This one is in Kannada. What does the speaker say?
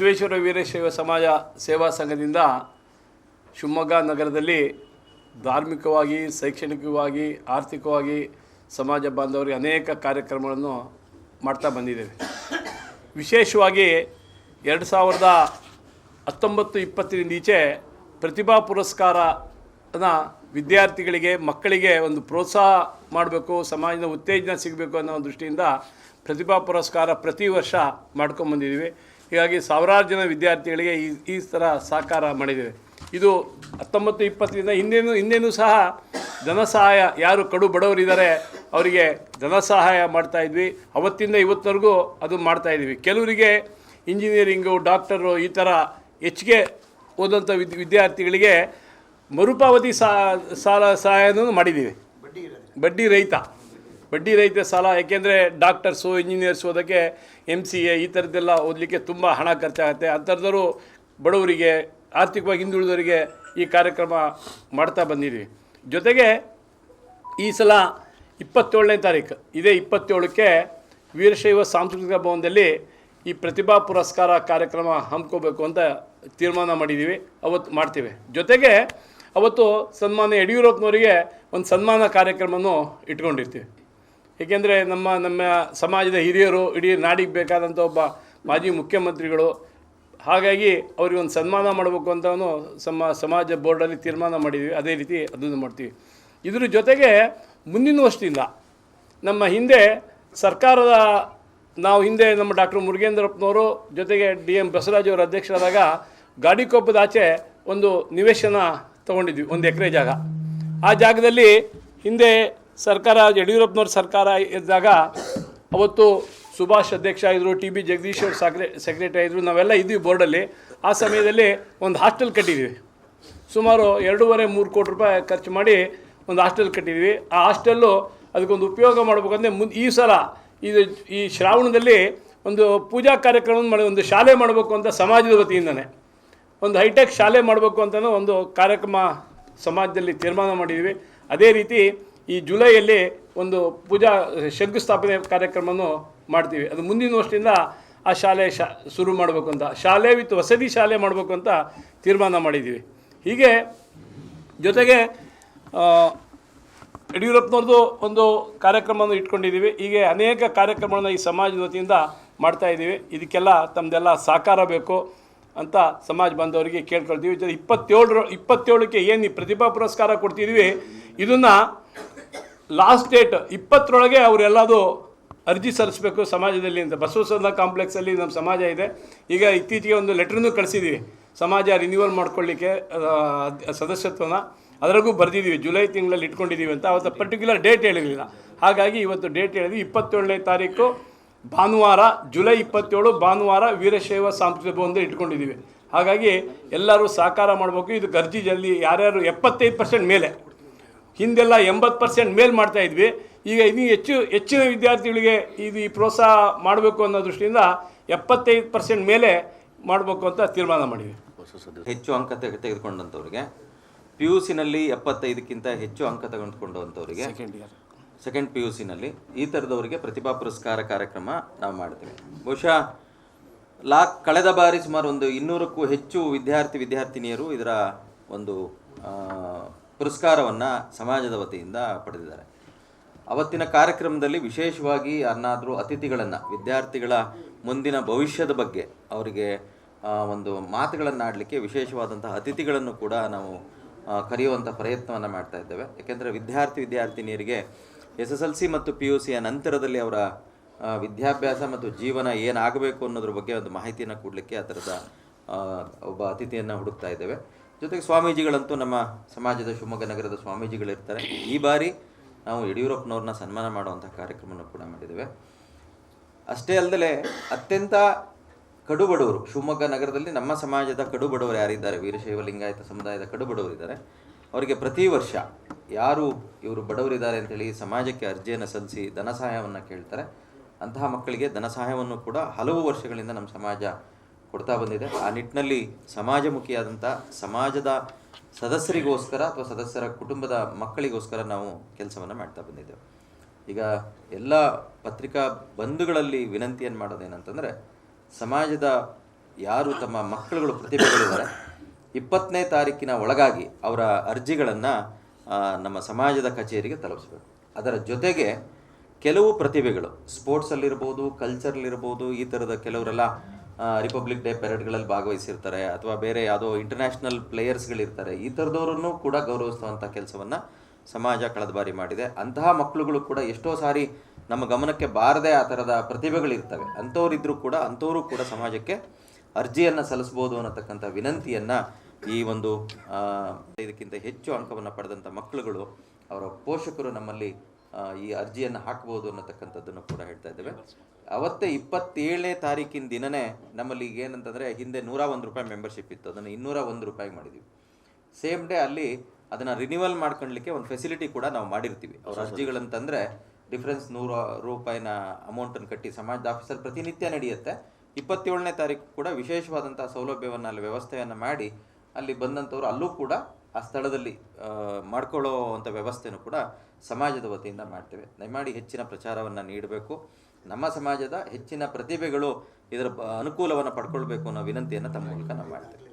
ಬಸವೇಶ್ವರ ವೀರಶೈವ ಸಮಾಜ ಸೇವಾ ಸಂಘದಿಂದ ಶಿವಮೊಗ್ಗ ನಗರದಲ್ಲಿ ಧಾರ್ಮಿಕವಾಗಿ, ಶೈಕ್ಷಣಿಕವಾಗಿ, ಆರ್ಥಿಕವಾಗಿ ಸಮಾಜ ಬಾಂಧವರಿಗೆ ಅನೇಕ ಕಾರ್ಯಕ್ರಮಗಳನ್ನು ಮಾಡ್ತಾ ಬಂದಿದ್ದೇವೆ. ವಿಶೇಷವಾಗಿ ಎರಡು ಸಾವಿರದ ಹತ್ತೊಂಬತ್ತು ಇಪ್ಪತ್ತರಿಂದ ಈಚೆ ಪ್ರತಿಭಾ ಪುರಸ್ಕಾರನ ವಿದ್ಯಾರ್ಥಿಗಳಿಗೆ, ಮಕ್ಕಳಿಗೆ ಒಂದು ಪ್ರೋತ್ಸಾಹ ಮಾಡಬೇಕು, ಸಮಾಜದ ಉತ್ತೇಜನ ಸಿಗಬೇಕು ಅನ್ನೋ ದೃಷ್ಟಿಯಿಂದ ಪ್ರತಿಭಾ ಪುರಸ್ಕಾರ ಪ್ರತಿ ವರ್ಷ ಮಾಡ್ಕೊಂಬಂದಿದ್ದೀವಿ ಹೀಗಾಗಿ ಸಾವಿರಾರು ಜನ ವಿದ್ಯಾರ್ಥಿಗಳಿಗೆ ಈ ಈ ಥರ ಸಹಕಾರ ಮಾಡಿದ್ದೇವೆ. ಇದು ಹತ್ತೊಂಬತ್ತು ಇಪ್ಪತ್ತರಿಂದ ಹಿಂದೇನು ಹಿಂದೇನೂ ಸಹ ಧನ ಸಹಾಯ ಯಾರು ಕಡು ಬಡವರಿದ್ದಾರೆ ಅವರಿಗೆ ಧನ ಸಹಾಯ ಮಾಡ್ತಾ ಇದ್ವಿ. ಅವತ್ತಿಂದ ಇವತ್ತವರೆಗೂ ಅದು ಮಾಡ್ತಾ ಇದ್ದೀವಿ. ಕೆಲವರಿಗೆ ಇಂಜಿನಿಯರಿಂಗು ಡಾಕ್ಟರು ಈ ಥರ ಹೆಚ್ಚಿಗೆ ಓದಂಥ ವಿದ್ ವಿದ್ಯಾರ್ಥಿಗಳಿಗೆ ಮರುಪಾವತಿ ಸಾಲ ಸಹಾಯನೂ ಮಾಡಿದ್ದೀವಿ. ಬಡ್ಡಿ ರಹಿತ. ಬಡ್ಡಿ ರಹಿತ ಸಾಲ ಯಾಕೆಂದರೆ ಡಾಕ್ಟರ್ಸು, ಇಂಜಿನಿಯರ್ಸ್ ಅದಕ್ಕೆ ಎಂ ಸಿ ಎ ಈ ಥರದ್ದೆಲ್ಲ ಓದಲಿಕ್ಕೆ ತುಂಬ ಹಣ ಖರ್ಚಾಗುತ್ತೆ. ಅಂಥದ್ದರು ಬಡವರಿಗೆ, ಆರ್ಥಿಕವಾಗಿ ಹಿಂದುಳಿದವರಿಗೆ ಈ ಕಾರ್ಯಕ್ರಮ ಮಾಡ್ತಾ ಬಂದಿದ್ದೀವಿ. ಜೊತೆಗೆ ಈ ಸಲ ಇಪ್ಪತ್ತೇಳನೇ ತಾರೀಕು ಇದೇ ಇಪ್ಪತ್ತೇಳಕ್ಕೆ ವೀರಶೈವ ಸಾಂಸ್ಕೃತಿಕ ಭವನದಲ್ಲಿ ಈ ಪ್ರತಿಭಾ ಪುರಸ್ಕಾರ ಕಾರ್ಯಕ್ರಮ ಹಮ್ಮಿಕೋಬೇಕು ಅಂತ ತೀರ್ಮಾನ ಮಾಡಿದ್ದೀವಿ. ಅವತ್ತು ಮಾಡ್ತೀವಿ. ಜೊತೆಗೆ ಅವತ್ತು ಸನ್ಮಾನ್ಯ ಯಡಿಯೂರಪ್ಪನವರಿಗೆ ಒಂದು ಸನ್ಮಾನ ಕಾರ್ಯಕ್ರಮವನ್ನು ಇಟ್ಕೊಂಡಿರ್ತೀವಿ. ಏಕೆಂದರೆ ನಮ್ಮ ನಮ್ಮ ಸಮಾಜದ ಹಿರಿಯರು ಇಡೀ ನಾಡಿಗೆ ಬೇಕಾದಂಥ ಒಬ್ಬ ಮಾಜಿ ಮುಖ್ಯಮಂತ್ರಿಗಳು. ಹಾಗಾಗಿ ಅವ್ರಿಗೆ ಒಂದು ಸನ್ಮಾನ ಮಾಡಬೇಕು ಅಂತವನು ಸಮ, ಸಮಾಜ ಬೋರ್ಡಲ್ಲಿ ತೀರ್ಮಾನ ಮಾಡಿದ್ವಿ. ಅದೇ ರೀತಿ ಅದನ್ನು ಮಾಡ್ತೀವಿ. ಇದ್ರ ಜೊತೆಗೆ ಮುಂದಿನ ವರ್ಷದಿಂದ ನಮ್ಮ ಹಿಂದೆ ಸರ್ಕಾರದ, ನಾವು ಹಿಂದೆ ನಮ್ಮ ಡಾಕ್ಟರ್ ಮುರುಗೇಂದ್ರಪ್ಪನವರು ಜೊತೆಗೆ ಡಿ ಎಂ ಬಸವರಾಜ್ ಅವರ ಅಧ್ಯಕ್ಷರಾದಾಗ ಗಾಡಿಕೊಪ್ಪದ ಆಚೆ ಒಂದು ನಿವೇಶನ ತೊಗೊಂಡಿದ್ವಿ, ಒಂದು ಎಕರೆ ಜಾಗ. ಆ ಜಾಗದಲ್ಲಿ ಹಿಂದೆ ಸರ್ಕಾರ, ಯಡಿಯೂರಪ್ಪನವ್ರ ಸರ್ಕಾರ ಇದ್ದಾಗ ಅವತ್ತು ಸುಭಾಷ್ ಅಧ್ಯಕ್ಷ ಇದ್ದರು ಟಿ ಬಿ ಜಗದೀಶ್ ಅವರು ಸಕ್ರೆ, ಸೆಕ್ರೆಟರಿ ಇದ್ದರು ನಾವೆಲ್ಲ ಇದ್ದೀವಿ ಬೋರ್ಡಲ್ಲಿ. ಆ ಸಮಯದಲ್ಲಿ ಒಂದು ಹಾಸ್ಟೆಲ್ ಕಟ್ಟಿದ್ದೀವಿ. ಸುಮಾರು ಎರಡೂವರೆ, ಮೂರು ಕೋಟಿ ರೂಪಾಯಿ ಖರ್ಚು ಮಾಡಿ ಒಂದು ಹಾಸ್ಟೆಲ್ ಕಟ್ಟಿದ್ದೀವಿ. ಆ ಹಾಸ್ಟೆಲ್ಲು ಅದಕ್ಕೊಂದು ಉಪಯೋಗ ಮಾಡಬೇಕಂದ್ರೆ ಮುಂದೆ ಈ ಸಲ ಇದು ಈ ಶ್ರಾವಣದಲ್ಲಿ ಒಂದು ಪೂಜಾ ಕಾರ್ಯಕ್ರಮ ಮಾಡಿ, ಒಂದು ಶಾಲೆ ಮಾಡಬೇಕು ಅಂತ ಸಮಾಜದ ವತಿಯಿಂದನೇ. ಒಂದು ಹೈಟೆಕ್ ಶಾಲೆ ಮಾಡಬೇಕು ಅಂತಲೂ ಒಂದು ಕಾರ್ಯಕ್ರಮ ಸಮಾಜದಲ್ಲಿ ತೀರ್ಮಾನ ಮಾಡಿದ್ದೀವಿ. ಅದೇ ರೀತಿ ಈ ಜುಲೈಯಲ್ಲಿ ಒಂದು ಪೂಜಾ ಶಂಕುಸ್ಥಾಪನೆ ಕಾರ್ಯಕ್ರಮವನ್ನು ಮಾಡ್ತೀವಿ. ಅದು ಮುಂದಿನ ವರ್ಷದಿಂದ ಆ ಶಾಲೆ ಶಾ, ಶುರು ಮಾಡಬೇಕು ಅಂತ. ಶಾಲೆ ವಿತ್ ವಸತಿ ಶಾಲೆ ಮಾಡಬೇಕು ಅಂತ ತೀರ್ಮಾನ ಮಾಡಿದ್ದೀವಿ. ಹೀಗೆ ಜೊತೆಗೆ ಯಡಿಯೂರಪ್ಪನವ್ರದ್ದು ಒಂದು ಕಾರ್ಯಕ್ರಮವನ್ನು ಇಟ್ಕೊಂಡಿದ್ದೀವಿ. ಹೀಗೆ ಅನೇಕ ಕಾರ್ಯಕ್ರಮಗಳನ್ನು ಈ ಸಮಾಜದ ವತಿಯಿಂದ ಮಾಡ್ತಾ ಇದ್ದೀವಿ. ಇದಕ್ಕೆಲ್ಲ ತಮ್ಮದೆಲ್ಲ ಸಹಕಾರ ಬೇಕು ಅಂತ ಸಮಾಜ ಬಾಂಧವರಿಗೆ ಕೇಳ್ಕೊಳ್ತೀವಿ. ಇಪ್ಪತ್ತೇಳರ, ಇಪ್ಪತ್ತೇಳಕ್ಕೆ ಏನು ಈ ಪ್ರತಿಭಾ ಪುರಸ್ಕಾರ ಕೊಡ್ತಿದ್ದೀವಿ ಇದನ್ನು ಲಾಸ್ಟ್ ಡೇಟ್ ಇಪ್ಪತ್ತರೊಳಗೆ ಅವರೆಲ್ಲದು ಅರ್ಜಿ ಸಲ್ಲಿಸಬೇಕು ಸಮಾಜದಲ್ಲಿ ಅಂತ. ಬಸವಸಂದ್ರ ಕಾಂಪ್ಲೆಕ್ಸಲ್ಲಿ ನಮ್ಮ ಸಮಾಜ ಇದೆ. ಈಗ ಇತ್ತೀಚೆಗೆ ಒಂದು ಲೆಟ್ರನ್ನು ಕಳಿಸಿದ್ದೀವಿ ಸಮಾಜ ರಿನ್ಯೂವಲ್ ಮಾಡ್ಕೊಳ್ಳಿಕ್ಕೆ ಸದಸ್ಯತ್ವನ. ಅದರಾಗೂ ಬರೆದಿದ್ದೀವಿ ಜುಲೈ ತಿಂಗಳಲ್ಲಿ ಇಟ್ಕೊಂಡಿದ್ದೀವಿ ಅಂತ. ಅವತ್ತು ಪರ್ಟಿಕ್ಯುಲರ್ ಡೇಟ್ ಹೇಳಿರಲಿಲ್ಲ. ಹಾಗಾಗಿ ಇವತ್ತು ಡೇಟ್ ಹೇಳಿದ್ವಿ. ಇಪ್ಪತ್ತೇಳನೇ ತಾರೀಕು ಭಾನುವಾರ, ಜುಲೈ ಇಪ್ಪತ್ತೇಳು ಭಾನುವಾರ ವೀರಶೈವ ಸಾಂಸ್ಕೃತಿಕ ಭವನ ಇಟ್ಕೊಂಡಿದ್ದೀವಿ ಹಾಗಾಗಿ ಎಲ್ಲರೂ ಸಹಕಾರ ಮಾಡಬೇಕು. ಇದು ಗರ್ಜಿ ಜಲ್ದಿ ಯಾರ್ಯಾರು ಎಪ್ಪತ್ತೈದು ಪರ್ಸೆಂಟ್ ಮೇಲೆ. ಹಿಂದೆಲ್ಲ ಎಂಬತ್ತು ಪರ್ಸೆಂಟ್ ಮೇಲ್ ಮಾಡ್ತಾ ಇದ್ವಿ. ಈಗ ಇನ್ನೂ ಹೆಚ್ಚು ಹೆಚ್ಚಿನ ವಿದ್ಯಾರ್ಥಿಗಳಿಗೆ ಇದು ಈ ಪ್ರೋತ್ಸಾಹ ಮಾಡಬೇಕು ಅನ್ನೋ ದೃಷ್ಟಿಯಿಂದ ಎಪ್ಪತ್ತೈದು ಪರ್ಸೆಂಟ್ ಮೇಲೆ ಮಾಡಬೇಕು ಅಂತ ತೀರ್ಮಾನ ಮಾಡಿದ್ವಿ. ಹೆಚ್ಚು ಅಂಕ ತೆಗೆ- ತೆಗೆದುಕೊಂಡಂಥವ್ರಿಗೆ ಪಿ ಯು ಸಿನಲ್ಲಿ ಎಪ್ಪತ್ತೈದಕ್ಕಿಂತ ಹೆಚ್ಚು ಅಂಕ ತೆಗೆದುಕೊಂಡಂಥವ್ರಿಗೆ second year second P U ಸಿನಲ್ಲಿ ಈ ಥರದವರಿಗೆ ಪ್ರತಿಭಾ ಪುರಸ್ಕಾರ ಕಾರ್ಯಕ್ರಮ ನಾವು ಮಾಡ್ತೀವಿ. ಬಹುಶಃ ಲಾ ಕಳೆದ ಬಾರಿ ಸುಮಾರು ಒಂದು ಇನ್ನೂರಕ್ಕೂ ಹೆಚ್ಚು ವಿದ್ಯಾರ್ಥಿ ವಿದ್ಯಾರ್ಥಿನಿಯರು ಇದರ ಒಂದು ಪುರಸ್ಕಾರವನ್ನು ಸಮಾಜದ ವತಿಯಿಂದ ಪಡೆದಿದ್ದಾರೆ. ಅವತ್ತಿನ ಕಾರ್ಯಕ್ರಮದಲ್ಲಿ ವಿಶೇಷವಾಗಿ ಯಾರನ್ನಾದರೂ ಅತಿಥಿಗಳನ್ನು, ವಿದ್ಯಾರ್ಥಿಗಳ ಮುಂದಿನ ಭವಿಷ್ಯದ ಬಗ್ಗೆ ಅವರಿಗೆ ಒಂದು ಮಾತುಗಳನ್ನು ಆಡಲಿಕ್ಕೆ ವಿಶೇಷವಾದಂತಹ ಅತಿಥಿಗಳನ್ನು ಕೂಡ ನಾವು ಕರೆಯುವಂಥ ಪ್ರಯತ್ನವನ್ನು ಮಾಡ್ತಾ ಇದ್ದೇವೆ. ಯಾಕೆಂದರೆ ವಿದ್ಯಾರ್ಥಿ ವಿದ್ಯಾರ್ಥಿನಿಯರಿಗೆ ಎಸ್ ಎಸ್ ಎಲ್ ಸಿ ಮತ್ತು ಪಿ ಯು ಸಿಯ ನಂತರದಲ್ಲಿ ಅವರ ವಿದ್ಯಾಭ್ಯಾಸ ಮತ್ತು ಜೀವನ ಏನಾಗಬೇಕು ಅನ್ನೋದ್ರ ಬಗ್ಗೆ ಒಂದು ಮಾಹಿತಿಯನ್ನು ಕೊಡಲಿಕ್ಕೆ ಆ ಥರದ ಒಬ್ಬ ಅತಿಥಿಯನ್ನು ಹುಡುಕ್ತಾ ಇದ್ದೇವೆ. ಜೊತೆಗೆ ಸ್ವಾಮೀಜಿಗಳಂತೂ ನಮ್ಮ ಸಮಾಜದ ಶಿವಮೊಗ್ಗ ನಗರದ ಸ್ವಾಮೀಜಿಗಳಿರ್ತಾರೆ. ಈ ಬಾರಿ ನಾವು ಯಡಿಯೂರಪ್ಪನವ್ರನ್ನ ಸನ್ಮಾನ ಮಾಡುವಂಥ ಕಾರ್ಯಕ್ರಮವನ್ನು ಕೂಡ ಮಾಡಿದ್ದೇವೆ. ಅಷ್ಟೇ ಅಲ್ಲದೆ ಅತ್ಯಂತ ಕಡುಬಡವರು, ಶಿವಮೊಗ್ಗ ನಗರದಲ್ಲಿ ನಮ್ಮ ಸಮಾಜದ ಕಡುಬಡವರು ಯಾರಿದ್ದಾರೆ? ವೀರಶೈವ ಲಿಂಗಾಯತ ಸಮುದಾಯದ ಕಡುಬಡವರಿದ್ದಾರೆ ಅವರಿಗೆ ಪ್ರತಿ ವರ್ಷ ಯಾರು ಇವರು ಬಡವರಿದ್ದಾರೆ ಅಂತೇಳಿ ಸಮಾಜಕ್ಕೆ ಅರ್ಜಿಯನ್ನು ಸಲ್ಲಿಸಿ ಧನ ಸಹಾಯವನ್ನು ಕೇಳ್ತಾರೆ. ಅಂತಹ ಮಕ್ಕಳಿಗೆ ಧನ ಸಹಾಯವನ್ನು ಕೂಡ ಹಲವು ವರ್ಷಗಳಿಂದ ನಮ್ಮ ಸಮಾಜ ಕೊಡ್ತಾ ಬಂದಿದೆ. ಆ ನಿಟ್ಟಿನಲ್ಲಿ ಸಮಾಜಮುಖಿಯಾದಂಥ ಸಮಾಜದ ಸದಸ್ಯರಿಗೋಸ್ಕರ ಅಥವಾ ಸದಸ್ಯರ ಕುಟುಂಬದ ಮಕ್ಕಳಿಗೋಸ್ಕರ ನಾವು ಕೆಲಸವನ್ನು ಮಾಡ್ತಾ ಬಂದಿದ್ದೇವೆ. ಈಗ ಎಲ್ಲ ಪತ್ರಿಕಾ ಬಂಧುಗಳಲ್ಲಿ ವಿನಂತಿಯನ್ನು ಮಾಡೋದೇನಂತಂದರೆ ಸಮಾಜದ ಯಾರು ತಮ್ಮ ಮಕ್ಕಳುಗಳು ಪ್ರತಿಭೆಗಳಿದ್ದಾರೆ ಇಪ್ಪತ್ತನೇ ತಾರೀಕಿನ ಒಳಗಾಗಿ ಅವರ ಅರ್ಜಿಗಳನ್ನು ನಮ್ಮ ಸಮಾಜದ ಕಚೇರಿಗೆ ತಲುಪಿಸ್ಬೇಕು. ಅದರ ಜೊತೆಗೆ ಕೆಲವು ಪ್ರತಿಭೆಗಳು, ಸ್ಪೋರ್ಟ್ಸಲ್ಲಿರ್ಬೋದು, ಕಲ್ಚರಲ್ಲಿರ್ಬೋದು, ಈ ಥರದ ಕೆಲವರೆಲ್ಲ ರಿಪಬ್ಲಿಕ್ ಡೇ ಪೆರೇಡ್ಗಳಲ್ಲಿ ಭಾಗವಹಿಸಿರ್ತಾರೆ ಅಥವಾ ಬೇರೆ ಯಾವುದೋ ಇಂಟರ್ನ್ಯಾಷನಲ್ ಪ್ಲೇಯರ್ಸ್ಗಳಿರ್ತಾರೆ ಈ ಥರದವರನ್ನು ಕೂಡ ಗೌರವಿಸುವಂಥ ಕೆಲಸವನ್ನು ಸಮಾಜ ಕಳೆದ ಬಾರಿ ಮಾಡಿದೆ. ಅಂತಹ ಮಕ್ಕಳುಗಳು ಕೂಡ ಎಷ್ಟೋ ಸಾರಿ ನಮ್ಮ ಗಮನಕ್ಕೆ ಬಾರದೆ ಆ ಥರದ ಪ್ರತಿಭೆಗಳಿರ್ತವೆ. ಅಂಥವ್ರಿದ್ರೂ ಕೂಡ, ಅಂಥವರು ಕೂಡ ಸಮಾಜಕ್ಕೆ ಅರ್ಜಿಯನ್ನು ಸಲ್ಲಿಸ್ಬೋದು ಅನ್ನತಕ್ಕಂಥ ವಿನಂತಿಯನ್ನು ಈ ಒಂದು ಇದಕ್ಕಿಂತ ಹೆಚ್ಚು ಅಂಕವನ್ನು ಪಡೆದಂಥ ಮಕ್ಕಳುಗಳು, ಅವರ ಪೋಷಕರು ನಮ್ಮಲ್ಲಿ ಈ ಅರ್ಜಿಯನ್ನು ಹಾಕ್ಬೋದು ಅನ್ನತಕ್ಕಂಥದ್ದನ್ನು ಕೂಡ ಹೇಳ್ತಾ ಇದ್ದೇವೆ. ಅವತ್ತೇ ಇಪ್ಪತ್ತೇಳನೇ ತಾರೀಕಿನ ದಿನನೇ ನಮ್ಮಲ್ಲಿ ಈಗ ಏನಂತಂದರೆ ಹಿಂದೆ ನೂರ ಒಂದು ರೂಪಾಯಿ ಮೆಂಬರ್ಶಿಪ್ ಇತ್ತು. ಅದನ್ನು ಇನ್ನೂರ ಒಂದು ರೂಪಾಯಿ ಮಾಡಿದ್ವಿ. ಸೇಮ್ ಡೇ ಅಲ್ಲಿ ಅದನ್ನು ರಿನ್ಯೂವಲ್ ಮಾಡ್ಕೊಳ್ಲಿಕ್ಕೆ ಒಂದು ಫೆಸಿಲಿಟಿ ಕೂಡ ನಾವು ಮಾಡಿರ್ತೀವಿ. ಅವ್ರ ಅರ್ಜಿಗಳಂತಂದರೆ ಡಿಫ್ರೆನ್ಸ್ ನೂರು ರೂಪಾಯಿನ ಅಮೌಂಟನ್ನು ಕಟ್ಟಿ ಸಮಾಜದ ಆಫೀಸರ್ ಪ್ರತಿನಿತ್ಯ ನಡೆಯುತ್ತೆ. ಇಪ್ಪತ್ತೇಳನೇ ತಾರೀಕು ಕೂಡ ವಿಶೇಷವಾದಂಥ ಸೌಲಭ್ಯವನ್ನು ಅಲ್ಲಿ ವ್ಯವಸ್ಥೆಯನ್ನು ಮಾಡಿ ಅಲ್ಲಿ ಬಂದಂಥವ್ರು ಅಲ್ಲೂ ಕೂಡ ಆ ಸ್ಥಳದಲ್ಲಿ ಮಾಡ್ಕೊಳ್ಳೋ ಅಂಥ ವ್ಯವಸ್ಥೆನೂ ಕೂಡ ಸಮಾಜದ ವತಿಯಿಂದ ಮಾಡ್ತೇವೆ. ದಯಮಾಡಿ ಹೆಚ್ಚಿನ ಪ್ರಚಾರವನ್ನು ನೀಡಬೇಕು. ನಮ್ಮ ಸಮಾಜದ ಹೆಚ್ಚಿನ ಪ್ರತಿಭೆಗಳು ಇದರ ಅನುಕೂಲವನ್ನು ಪಡ್ಕೊಳ್ಬೇಕು ಅನ್ನೋ ವಿನಂತಿಯನ್ನು ತಮ್ಮ ಮೂಲಕ ನಾವು ಮಾಡ್ತೇವೆ.